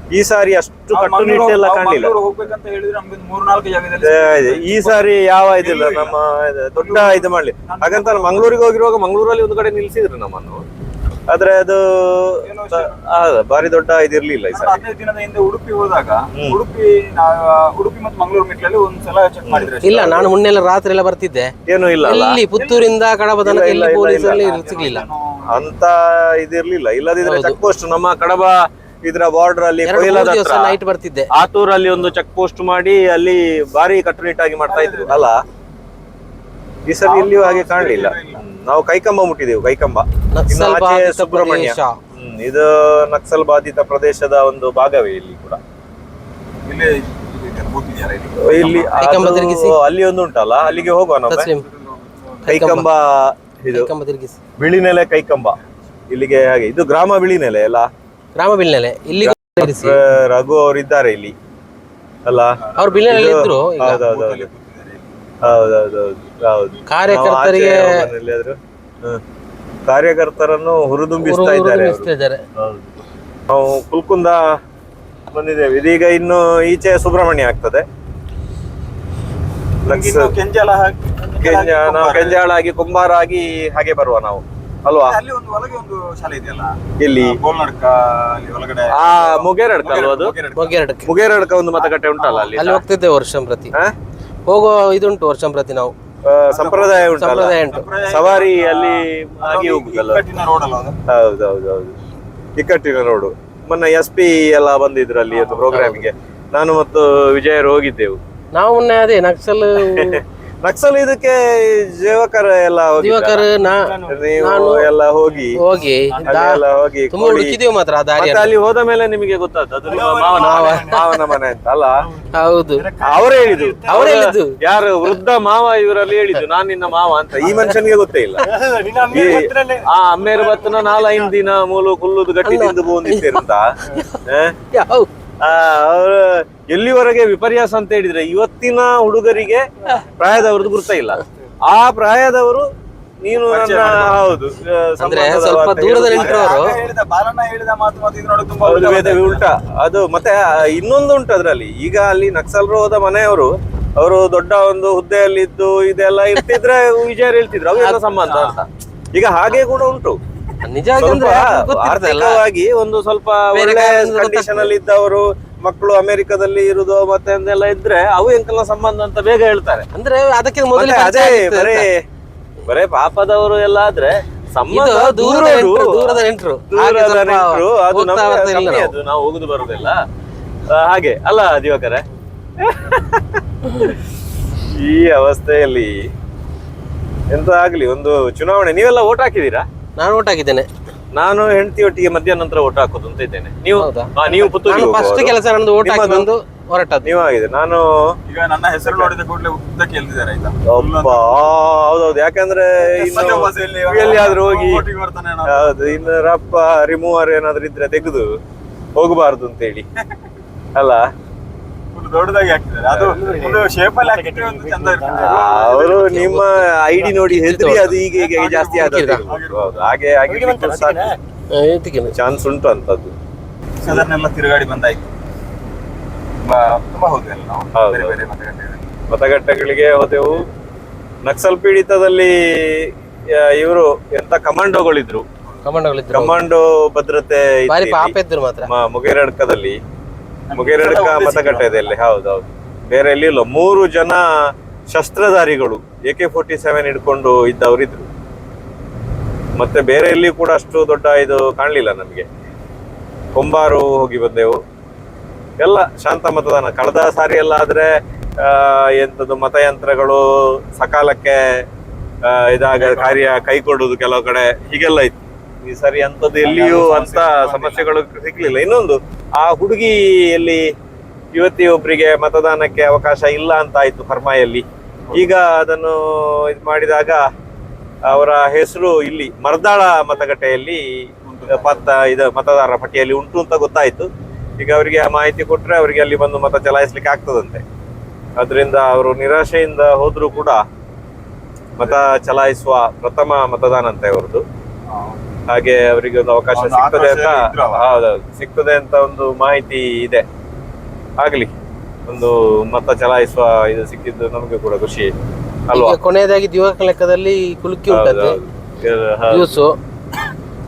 ಈ ಸಾರಿ ಅಷ್ಟು ಕಟ್ಟುನಿಟ್ಟೆಲ್ಲ ಕಾಣಲಿಲ್ಲ ಕಾಣ್ಲಿಲ್ಲ. ಮಂಗ್ಳೂರು ಹೋಗ್ಬೇಕಂತ ಹೇಳಿದ್ರೆ ನಮ್ಗೆ ಒಂದು ಮೂರ್ನಾಲ್ಕು ಜಾಗದಲ್ಲಿ ಏ, ಈ ಸಾರಿ ಯಾವ ಇದಿಲ್ಲ ನಮ್ಮ ದೊಡ್ಡ ಇದು ಮಾಡ್ಲಿ. ಹಾಗಂತ ಮಂಗಳೂರಿಗೆ ಹೋಗಿರುವಾಗ ಮಂಗಳೂರಲ್ಲಿ ಒಂದು ಕಡೆ ನಿಲ್ಸಿದ್ರು ನಮ್ಮನ್ನು. ಆದ್ರೆ ಅದು ಆ, ಬಾರಿ ದೊಡ್ಡ ಇದಿರ್ಲಿಲ್ಲ ಈ ಹದಿನೈದು ದಿನದ ಹಿಂದೆ ಉಡುಪಿ ಹೋದಾಗ. ಉಡುಪಿ ಉಡುಪಿ ಮತ್ತು ಮಂಗಳೂರು ಮೆಟ್ಲಲ್ಲಿ ಒಂದ್ಸಲ ಚೆಕ್ ಮಾಡಿದ್ರೆ ಇಲ್ಲ ನಾನು ಮೊನ್ನೆ ಎಲ್ಲ ರಾತ್ರಿ ಎಲ್ಲ ಬರ್ತಿದ್ದೆ. ಏನು ಇಲ್ಲ ಅಲ್ಲ. ಎಲ್ಲಿ ಪುತ್ತೂರಿಂದ ಕಡಬ ತನಕ ಇಲ್ಲಿ ಇಲ್ಲ, ಪೊಲೀಸ್ ಇಲ್ಲ. ಅಲ್ಲಿ ಸಿಗ್ಲಿಲ್ಲ. ಅಂತ ಇದಿರ್ಲಿಲ್ಲ. ಇಲ್ಲದಿದ್ರೆ ಚೆಕ್ ಪೋಸ್ಟ್ ನಮ್ಮ ಕಡಬ ಇದ್ರ ಬಾರ್ಡರ್ ಅಲ್ಲಿ ಎರಡು ಮೂರು ಕೊಯ್ಲದ ದಿವಸ ಹತ್ರ ನೈಟ್ ಬರ್ತಿದ್ದೆ. ಆತೂರಲ್ಲಿ ಒಂದು ಚೆಕ್ ಪೋಸ್ಟ್ ಮಾಡಿ ಅಲ್ಲಿ ಭಾರಿ ಕಟ್ಟುನಿಟ್ಟಾಗಿ ಮಾಡ್ತಾ ಇದ್ರು. ಅಲ್ಲ ಈ ಸರಿ ಇಲ್ಲಿಯೂ ಹಾಗೆ ಕಾಣ್ಲಿಲ್ಲ. ನಾವು ಕೈಕಂಬ ಮುಟ್ಟಿದೆವು ಕೈಕಂಬ. ಇನ್ನು ಆಚೆ ಸುಬ್ರಹ್ಮಣ್ಯ. ಹ್ಮ್, ಇದು ನಕ್ಸಲ್ ಬಾಧಿತ ಪ್ರದೇಶದ ಒಂದು ಭಾಗವೇ ಇಲ್ಲಿ ಕೂಡ. ಇಲ್ಲಿ ಕೈಕಂಬ. ಅದು ತಿರುಗಿಸಿ. ಅಲ್ಲಿ ಒಂದು ಉಂಟಲ್ಲ ಅಲ್ಲಿಗೆ ಹೋಗುವ ನಾವು? ಕೈಕಂಬ ಇದು ತಿರುಗಿಸಿ. ಬಿಳಿನೆಲೆ ಕೈಕಂಬ. ಇಲ್ಲಿಗೆ ಹಾಗೆ ಇದು ಗ್ರಾಮ ಬಿಳಿನೆಲೆ ಅಲ್ಲ? ಗ್ರಾಮ ಬಿಳಿನೆಲೆ ಇಲ್ಲಿ ತಿರುಗಿಸಿ. ರಘು ಅವರು ಇದ್ದಾರೆ ಇಲ್ಲಿ. ಅಲ್ಲ? ಅವ್ರು ಬಿಲ್ನೆಲೆ ಇದು- ಇದ್ರು ಈಗ. ಹೌದೌದು ಅಲ್ಲಿ ಕೂತಿದ್ದಾರೆ ಇಲ್ಲಿ. ಹೌದೌದೌದು ಹೌದು. ಕಾರ್ಯಕರ್ತರಿಗೆ. ಕಾರ್ಯಕರ್ತರನ್ನು ಹುರಿದುಂಬಿಸ್ತಾ ಇದ್ದಾರೆ. ನಾವು ಕುಲ್ಕುಂದ ಬಂದಿದ್ದೇವೆ. ಇದೀಗ ಇನ್ನು ಈಚೆ ಸುಬ್ರಹ್ಮಣ್ಯ ಆಗ್ತದೆ. ನಮ್ಗೆ ಇನ್ನು ಕೆಂಜಾಲ ಕೆಂಜ ನಾವು ಕೆಂಜಾಳ ಆಗಿ ಕುಂಬಾರ ಆಗಿ ಹಾಗೆ ಬರುವ ನಾವು. ಅಲ್ವಾ? ಅಲ್ಲಿ ಒಂದು ಒಳಗೆ ಒಂದು ಶಾಲೆ ಇದೆಯಲ್ಲ? ಇಲ್ಲಿ ಬೋಲ್ನಡ್ಕ ಅಲ್ಲಿ ಒಳಗಡೆ. ಆ ಮುಗೇರಡ್ಕ ಅಲ್ವಾ ಅದು? ಮುಗೇರಡ್ಕ. ಒಂದು ಮತಗಟ್ಟೆ ಉಂಟಲ್ಲ ಅಲ್ಲಿ ಅಲ್ಲಿ ಹೋಗ್ತಿದ್ದೆ ವರ್ಷಂ ಪ್ರತಿ ಹಾ? ಹೋಗೋ ಇದುಂಟು ವರ್ಷ ಪ್ರತಿ ನಾವು. ಸಂಪ್ರದಾಯ ಉಂಟು. ಸಂಪ್ರದಾಯ ಉಂಟು ಸವಾರಿ ಅಲ್ಲಿ ಆಗಿ ಅದೊಂದು ಹೋಗುದಲ್ಲ? ಇಕ್ಕಟ್ಟಿನ ರೋಡ್ ಅಲ್ಲ ಅದು? ಹೌದೌದೌದು ಇಕ್ಕಟ್ಟಿನ ರೋಡು ಮೊನ್ನೆ ಎಸ್ ಪಿ ಎಲ್ಲ ಬಂದಿದ್ರು ಅಲ್ಲಿ ಒಂದು ಪ್ರೋಗ್ರಾಮಿಗೆ ನಾನು ಮತ್ತು ವಿಜಯರು ಹೋಗಿದ್ದೆವು. ನಾವು ಮೊನ್ನೆ ಅದೇ ನಕ್ಸಲ್ ನಕ್ಸಲ್ ಇದಕ್ಕೆ ಜೀವಕರ ಎಲ್ಲ ಹೋಗಿ ನಾನು ಎಲ್ಲ ಹೋಗಿ. ಹೋಗಿ ಎಲ್ಲ ಹೋಗಿ ತುಂಬಾ ಕೋಳಿ- ಹುಡುಕಿದೀವಿ ಮಾತ್ರ ಆ ಮತ್ತೆ ಅಲ್ಲಿ. ಹೋದ ಮೇಲೆ ನಿಮಗೆ ಗೊತ್ತಾಯ್ತು ಅದು ನಿಮ್ಮ ಮಾವನ ಮನೆ- ಮಾವನ ಮನೆ ಅಂತ ಅಲ್ಲ? ಹೌದು. ಅವರೇ ಹೇಳಿದ್ರು ಅವ್ರು ಹೇಳಿದ್ದು. ಯಾರು ವೃದ್ಧ ಮಾವ ಇವರಲ್ಲಿ ಹೇಳಿದ್ದು ನಾನ್ ನಿನ್ನ ಮಾವ ಅಂತ. ಈ ಮನುಷ್ಯನಿಗೆ ಗೊತ್ತೇ ಇಲ್ಲ. ಈ- ಆ ಅಮ್ಮೇರು ಬತ್ತನ ನಾಲೈದು ದಿನ ಮೂಲು ಕುಲ್ಲುದು ಗಟ್ಟಿ ತಿಂದು ಬಂದಿದ್ದೀರಂತ. ಯಾವ ಅವರು ಎಲ್ಲಿವರೆಗೆ ವಿಪರ್ಯಾಸ ಅಂತ ಹೇಳಿದ್ರೆ ಇವತ್ತಿನ ಹುಡುಗರಿಗೆ ಪ್ರಾಯದವ್ರದ್ದು ಗುರ್ತ ಇಲ್ಲ. ಆ ಪ್ರಾಯದವರು ನೀನು ನನ್ನ ಹೌದು ಅಂದ್ರೆ ಸ್ವಲ್ಪ ಉಲ್ಟಾ ಅದು ಮತ್ತೆ ಇನ್ನೊಂದು ಉಂಟು ಅದ್ರಲ್ಲಿ. ಈಗ ಅಲ್ಲಿ ನಕ್ಸಲರು ಹೋದ ಮನೆಯವರು ಅವರು ದೊಡ್ಡ ಒಂದು ಹುದ್ದೆಯಲ್ಲಿ ಇದ್ದು ಇದೆಲ್ಲ ಇರ್ತಿದ್ರೆ ವಿಜಯರು ಹೇಳ್ತಿದ್ರು. ಅವೆಲ್ಲ ಸಂಬಂಧ ಅಂತ. ಈಗ ಹಾಗೆ ಕೂಡ ಉಂಟು. ನಿಜ ಆರ್ಥಿಕವಾಗಿ ಒಂದು ಸ್ವಲ್ಪ ಒಳ್ಳೆ ಕಂಡೀಷನ್ ಅಲ್ಲಿ ಇದ್ದವರು ಮಕ್ಕಳು ಅಮೆರಿಕದಲ್ಲಿ ಇರುದು ಮತ್ತೆ ಅದೆಲ್ಲ ಇದ್ರೆ ಅವು ಎಂಕಲ್ನ ಸಂಬಂಧ ಅಂತ ಬೇಗ ಹೇಳ್ತಾರೆ. ಅಂದ್ರೆ ಅದಕ್ಕೆ ಮೊದಲೇ ಅದೇ ಬರೇ ಬರೇ ಪಾಪದವರು ಎಲ್ಲ ಆದ್ರೆ ಇದು ಸಂಬಂಧ ದೂರದ ದೂರದ ನೆಂಟ್ರು ಹಾಗೆ ದೂರದ ಸ್ವಲ್ಪ ಅದು. ಅದು ನಾವು ಹೋಗುದು ಬರುದಿಲ್ಲ. ಹಾಗೆ ಅಲ್ಲ ದಿವಾಕರ? ಈ ಅವಸ್ಥೆಯಲ್ಲಿ ಎಂತ ಆಗ್ಲಿ ಒಂದು ಚುನಾವಣೆ ನೀವೆಲ್ಲ ಓಟ್ ಹಾಕಿದೀರಾ ನಾನು ಊಟ ಹಾಕಿದ್ದೇನೆ. ನಾನು ಹೆಂಡತಿ ಒಟ್ಟಿಗೆ ಮಧ್ಯಾಹ್ನ ನಂತರ ಓಟ್ ಹಾಕೋದು ಅಂತ ಇದ್ದೇನೆ. ನೀವು ಹೌದಾ? ಆ, ನೀವು ಪುತ್ತೂರು ನಾನು ಫಸ್ಟ್. ಕೆಲಸ ನಂದು ಊಟ ಹಾಕಿ ನಿಮ್ಮದು? ಬಂದು ಹೊರಟದ್ದು. ನೀವು ಆಗಿದೆ ನಾನು ಈಗ ನನ್ನ ಹೆಸರು ನೋಡಿದ ಕೂಡಲೇ ಉದ್ದ ಕೇಳ್ತಿದ್ದಾರೆ ಆಯ್ತಾ? ಒಬ್ಬ ಹೌದೌದು. ಯಾಕಂದ್ರೆ ಇನ್ನು ವಾಸ ಎಲ್ಲಿಯಾದ್ರೂ ಹೋಗಿ ಬರ್ತಾನೆ ಏನೋ. ಹೌದು ಇನ್ನು ರಪ್ಪ ರಿಮೂವರ್ ಏನಾದ್ರು ಇದ್ರೆ ತೆಗೆದು ಹೋಗಬಾರ್ದು ಅಂತ ಹೇಳಿ ಅಲ್ಲ? ದೊಡ್ಡದಾಗಿ ಅದು ಒಂದು ಶೇಪ್ ಅಲ್ಲಿ ಹಾಕಿದ್ರೆ ಒಂದು ಚಂದ ಇರ್ತದೆ. ಅವರು ನಿಮ್ಮ ಐಡಿ ನೋಡಿ ಹೆದ್ರಿ ಅದು ಈಗ ಈಗ ಜಾಸ್ತಿ ಹಾಗೆ ಚಾನ್ಸ್ ಉಂಟು ಅಂತದ್ದು. ಅದನ್ನೆಲ್ಲ ತಿರುಗಾಡಿ ಬಂದಾಯ್ತು. ತುಂಬಾ ತುಂಬಾ ಹೋದ್ವಿ ನಾವು. ಹೌದು. ಬೇರೆ ಬೇರೆ ಮತಗಟ್ಟೆಯಲ್ಲಿ. ಮತಗಟ್ಟೆಗಳಿಗೆ ಹೋದೆವು. ನಕ್ಸಲ್ ಪೀಡಿತದಲ್ಲಿ ಇವರು ಎಂತ ಕಮಾಂಡೋಗಳಿದ್ರು. ಕಮಾಂಡೋಗಳಿದ್ರು. ಕಮಾಂಡೋ ಭದ್ರತೆ ಮಾತ್ರ. ಮುಗೇರಡ್ಕದಲ್ಲಿ ಮುಗೇರಡ್ಕ ಮತಗಟ್ಟೆದಲ್ಲಿ ಮತಗಟ್ಟೆಯಲ್ಲಿ ಹೌದೌದು ಬೇರೆ ಎಲ್ಲಿ ಇಲ್ಲ. ಮೂರು ಜನ ಶಸ್ತ್ರಧಾರಿಗಳು ಎ ಕೆ ಫೋರ್ಟಿ ಸೆವೆನ್ ಹಿಡ್ಕೊಂಡು ಇದ್ದವರಿದ್ರು. ಮತ್ತೆ ಬೇರೆ ಎಲ್ಲಿ ಕೂಡ ಅಷ್ಟು ದೊಡ್ಡ ಇದು ಕಾಣಲಿಲ್ಲ ನಮಗೆ. ಕೊಂಬಾರು ಹೋಗಿ ಬಂದೆವು. ಎಲ್ಲ ಶಾಂತ ಮತದಾನ. ಕಳೆದ ಸಾರಿ ಎಲ್ಲ ಆದ್ರೆ ಆ, ಎಂತದ್ದು ಮತಯಂತ್ರಗಳು ಸಕಾಲಕ್ಕೆ ಇದಾಗ ಕಾರ್ಯ ಕೈ ಕೊಡುದು ಕೆಲವು ಕಡೆ. ಹೀಗೆಲ್ಲ ಇತ್ತು. ಈ ಸರಿ ಅಂತದ್ದು ಎಲ್ಲಿಯೂ ಅಂತ ಸಮಸ್ಯೆಗಳು ಸಿಗ್ಲಿಲ್ಲ. ಇನ್ನೊಂದು ಆ ಹುಡುಗಿಯಲ್ಲಿ ಯುವತಿ ಒಬ್ಬರಿಗೆ ಮತದಾನಕ್ಕೆ ಅವಕಾಶ ಇಲ್ಲ ಅಂತ ಆಯ್ತು ಫರ್ಮಾಯಲ್ಲಿ. ಈಗ ಅದನ್ನು ಇದು ಮಾಡಿದಾಗ ಅವರ ಹೆಸರು ಇಲ್ಲಿ ಮರದಾಳ ಮತಗಟ್ಟೆಯಲ್ಲಿ ಪತ್ತ ಇದು ಮತದಾರರ ಪಟ್ಟಿಯಲ್ಲಿ ಉಂಟು ಅಂತ ಗೊತ್ತಾಯ್ತು. ಈಗ ಅವರಿಗೆ ಆ ಮಾಹಿತಿ ಕೊಟ್ರೆ ಅವರಿಗೆ ಅಲ್ಲಿ ಬಂದು ಮತ ಚಲಾಯಿಸ್ಲಿಕ್ಕೆ ಆಗ್ತದಂತೆ. ಅದರಿಂದ ಅವರು ನಿರಾಶೆಯಿಂದ ಹೋದ್ರು ಕೂಡ ಮತ ಚಲಾಯಿಸುವ ಪ್ರಥಮ ಮತದಾನ ಅಂತ ಅವರದು ಹಾಗೆ ಅವರಿಗೆ ಒಂದು ಅವಕಾಶ ಸಿಗ್ತದೆ ಅಂತ. ಹೌದೌದು ಸಿಗ್ತದೆ ಅಂತ ಒಂದು ಮಾಹಿತಿ ಇದೆ. ಆಗ್ಲಿ ಒಂದು ಮತ ಚಲಾಯಿಸುವ ಇದು ಸಿಕ್ಕಿದ್ದು ನಮಗೆ ಕೂಡ ಖುಷಿ. ಅಲ್ವಾ? ಕೊನೆಯದಾಗಿ ದಿವಸ ಲೆಕ್ಕದಲ್ಲಿ ಕುಲುಕಿ ಉಂಟು. ಜ್ಯೂಸು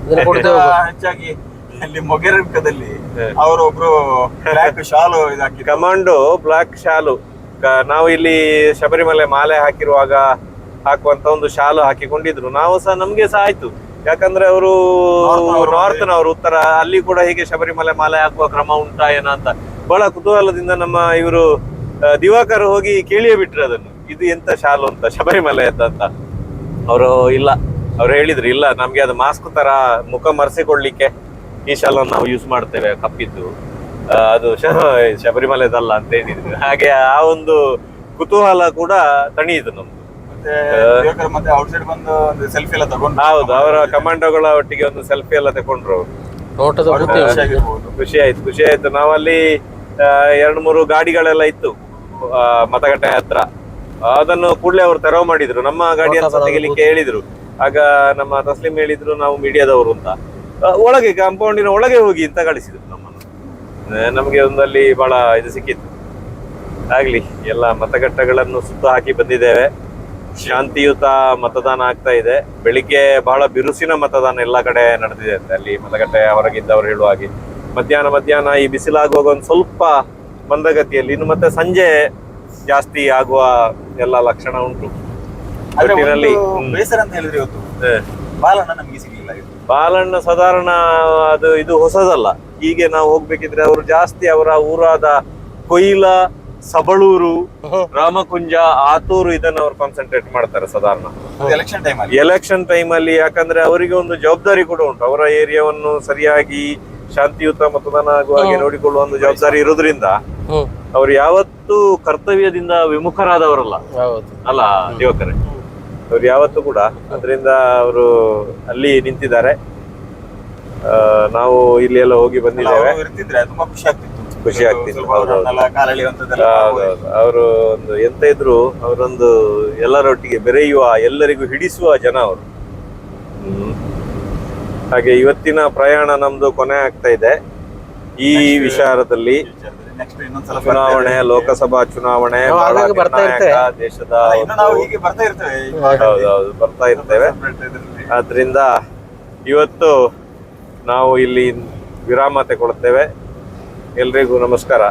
ಹೆಚ್ಚಾಗಿ ಅಲ್ಲಿ ಮೊಗೆರಂಕದಲ್ಲಿ ಅವರೊಬ್ರು ಒಬ್ರು ಬ್ಲಾಕ್ ಶಾಲು ಕಮಾಂಡೋ ಬ್ಲಾಕ್ ಶಾಲು. ನಾವು ಇಲ್ಲಿ ಶಬರಿಮಲೆ ಮಾಲೆ ಹಾಕಿರುವಾಗ ಹಾಕುವಂತ ಒಂದು ಶಾಲು ಹಾಕಿಕೊಂಡಿದ್ರು. ನಾವು ಸಹ ನಮ್ಗೆ ಸಹ ಆಯ್ತು. ಯಾಕಂದ್ರೆ ಅವರು ನಾರ್ತ್ ನವರು ನಾರ್ತ್ನವರು ಉತ್ತರ ಅಲ್ಲಿ ಕೂಡ ಹೀಗೆ ಶಬರಿಮಲೆ ಮಾಲೆ ಹಾಕುವ ಕ್ರಮ ಉಂಟಾ ಏನ ಅಂತ. ಬಹಳ ಕುತೂಹಲದಿಂದ ನಮ್ಮ ಇವರು ದಿವಾಕರ್ ಹೋಗಿ ಕೇಳಿಯೇ ಬಿಟ್ರು ಅದನ್ನು. ಇದು ಎಂತ ಶಾಲು ಅಂತ ಶಬರಿಮಲೆ ಅಂತ ಅವರು ಇಲ್ಲ. ಅವ್ರು ಹೇಳಿದ್ರು ಇಲ್ಲ ನಮ್ಗೆ ಅದು ಮಾಸ್ಕ್ ತರ ಮುಖ ಮರೆಸಿಕೊಳ್ಳಿಕ್ಕೆ ಈ ಶಾಲನ್ನು ನಾವು ಯೂಸ್ ಮಾಡ್ತೇವೆ ಕಪ್ಪಿದ್ದು. ಅದು ಶಬರಿಮಲೆದಲ್ಲ ಅಂತ ಹೇಳಿದ್ರು. ಹಾಗೆ ಆ ಒಂದು ಕುತೂಹಲ ಕೂಡ ತಣಿಯಿತು ನಮ್ದು. ಮತ್ತೆ ಯುವಕರು ಮತ್ತೆ ಔಟ್ಸೈಡ್ ಬಂದು ಒಂದು ಸೆಲ್ಫಿ ಎಲ್ಲ ತಗೊಂಡು ಹೌದು ಅವರ ಕಮಾಂಡೋಗಳ ಒಟ್ಟಿಗೆ ಒಂದು ಸೆಲ್ಫಿ ಎಲ್ಲ ತಗೊಂಡ್ರು ಅವ್ರು. ಬುದ್ಧಿ ಖುಷಿ ಆಗಿರ್ಬೋದು. ಖುಷಿ ಆಯ್ತು ಖುಷಿ ಆಯ್ತು. ನಾವಲ್ಲಿ ಆ, ಎರಡು ಮೂರು ಗಾಡಿಗಳೆಲ್ಲ ಇತ್ತು ಆ, ಮತಗಟ್ಟೆ ಹತ್ರ. ಅದನ್ನು ಕೂಡಲೇ ಅವರು ತೆರವು ಮಾಡಿದ್ರು. ನಮ್ಮ ಗಾಡಿಯನ್ನು ಸಹ ತೆಗಿಲಿಕ್ಕೆ ಹೇಳಿದ್ರು. ಆಗ ನಮ್ಮ ತಸ್ಲಿಂ ಹೇಳಿದ್ರು ನಾವು ಮೀಡಿಯಾದವರು ಅಂತ. ಆ, ಒಳಗೆ ಕಾಂಪೌಂಡಿನ ಒಳಗೆ ಹೋಗಿ ಅಂತ ಕಳಿಸಿದ್ರು ನಮ್ಮನ್ನು. ಆ, ನಮ್ಗೆ ಒಂದು ಅಲ್ಲಿ ಬಹಳ ಇದು ಸಿಕ್ಕಿತ್ತು. ಆಗ್ಲಿ ಎಲ್ಲ ಮತಗಟ್ಟೆಗಳನ್ನು ಸುತ್ತ ಹಾಕಿ ಬಂದಿದ್ದೇವೆ. ಶಾಂತಿಯುತ ಮತದಾನ ಆಗ್ತಾ ಇದೆ. ಬೆಳಿಗ್ಗೆ ಬಹಳ ಬಿರುಸಿನ ಮತದಾನ ಎಲ್ಲ ಕಡೆ ನಡೆದಿದೆ ಅಂತೆ ಅಲ್ಲಿ ಮತಗಟ್ಟೆ ಹೊರಗಿದ್ದವರು ಹೇಳುವ ಹಾಗೆ. ಮಧ್ಯಾಹ್ನ ಮಧ್ಯಾಹ್ನ ಈ ಬಿಸಿಲಾಗುವಾಗ ಒಂದು ಸ್ವಲ್ಪ ಮಂದಗತಿಯಲ್ಲಿ ಇನ್ನು ಮತ್ತೆ ಸಂಜೆ ಜಾಸ್ತಿ ಆಗುವ ಎಲ್ಲ ಲಕ್ಷಣ ಉಂಟು. ಬೇಸರ ಅಂತ ಹೇಳಿದ್ರೆ ಇವತ್ತು. ಬಾಲಣ್ಣ ನಮ್ಗೆ ಸಿಗ್ಲಿಲ್ಲ ಬಾಲಣ್ಣ ಸಾಧಾರಣ ಅದು ಇದು ಹೊಸದಲ್ಲ. ಹೀಗೆ ನಾವು ಹೋಗ್ಬೇಕಿದ್ರೆ ಅವರು ಜಾಸ್ತಿ ಅವರ ಊರಾದ ಕೊಯ್ಲ ಸಬಳೂರು ರಾಮಕುಂಜ ಆತೂರು ಇದನ್ನ ಅವ್ರು ಕಾನ್ಸಂಟ್ರೇಟ್ ಮಾಡ್ತಾರೆ ಸಾಧಾರಣ. ಎಲೆಕ್ಷನ್ ಟೈಮ್ ಅಲ್ಲಿ. ಎಲೆಕ್ಷನ್ ಟೈಮ್ ಅಲ್ಲಿ ಯಾಕಂದ್ರೆ ಅವರಿಗೆ ಒಂದು ಜವಾಬ್ದಾರಿ ಕೂಡ ಉಂಟು. ಅವರ ಏರಿಯಾವನ್ನು ಸರಿಯಾಗಿ ಶಾಂತಿಯುತ ಮತದಾನ ಆಗುವ ಹಾಗೆ ನೋಡಿಕೊಳ್ಳುವ ಒಂದು ಜವಾಬ್ದಾರಿ ಇರೋದ್ರಿಂದ ಅವ್ರು ಯಾವತ್ತೂ ಕರ್ತವ್ಯದಿಂದ ವಿಮುಖರಾದವರಲ್ಲ. ಹೌದು. ಅಲ್ಲ ಯುವಕರೇ. ಅವ್ರು ಯಾವತ್ತೂ ಕೂಡ ಅದರಿಂದ ಅವರು ಅಲ್ಲಿ ನಿಂತಿದ್ದಾರೆ. ಆ, ನಾವು ಇಲ್ಲಿ ಎಲ್ಲ ಹೋಗಿ ಬಂದಿದ್ದೇವೆ. ತುಂಬಾ ಖುಷಿ ಆಗ್ತಿತ್ತು. ಖುಷಿ ಆಗ್ತಿತ್ತು. ಅವರು ಒಂದು ಎಂತ ಇದ್ರು ಅವರೊಂದು ಎಲ್ಲರೊಟ್ಟಿಗೆ ಬೆರೆಯುವ ಎಲ್ಲರಿಗೂ ಹಿಡಿಸುವ ಜನ ಅವರು. ಹ್ಮ್. ಹಾಗೆ ಇವತ್ತಿನ ಪ್ರಯಾಣ ನಮ್ದು ಕೊನೆ ಆಗ್ತಾ ಇದೆ. ಈ ವಿಚಾರದಲ್ಲಿ ನೆಕ್ಸ್ಟ್ ಇನ್ನೊಂದ್ಸಲ ಚುನಾವಣೆ ಲೋಕಸಭಾ ಚುನಾವಣೆ. ದೇಶದ ಇನ್ನು ನಾವು ಹೀಗೆ ಬರ್ತಾ ಇರ್ತೇವೆ ಹೌದೌದು ಬರ್ತಾ ಇರ್ತೇವೆ. ಆದ್ರಿಂದ ಇವತ್ತು ನಾವು ಇಲ್ಲಿ ವಿರಾಮ ತಗೊಳ್ತೇವೆ. ಎಲ್ರಿಗೂ ನಮಸ್ಕಾರ.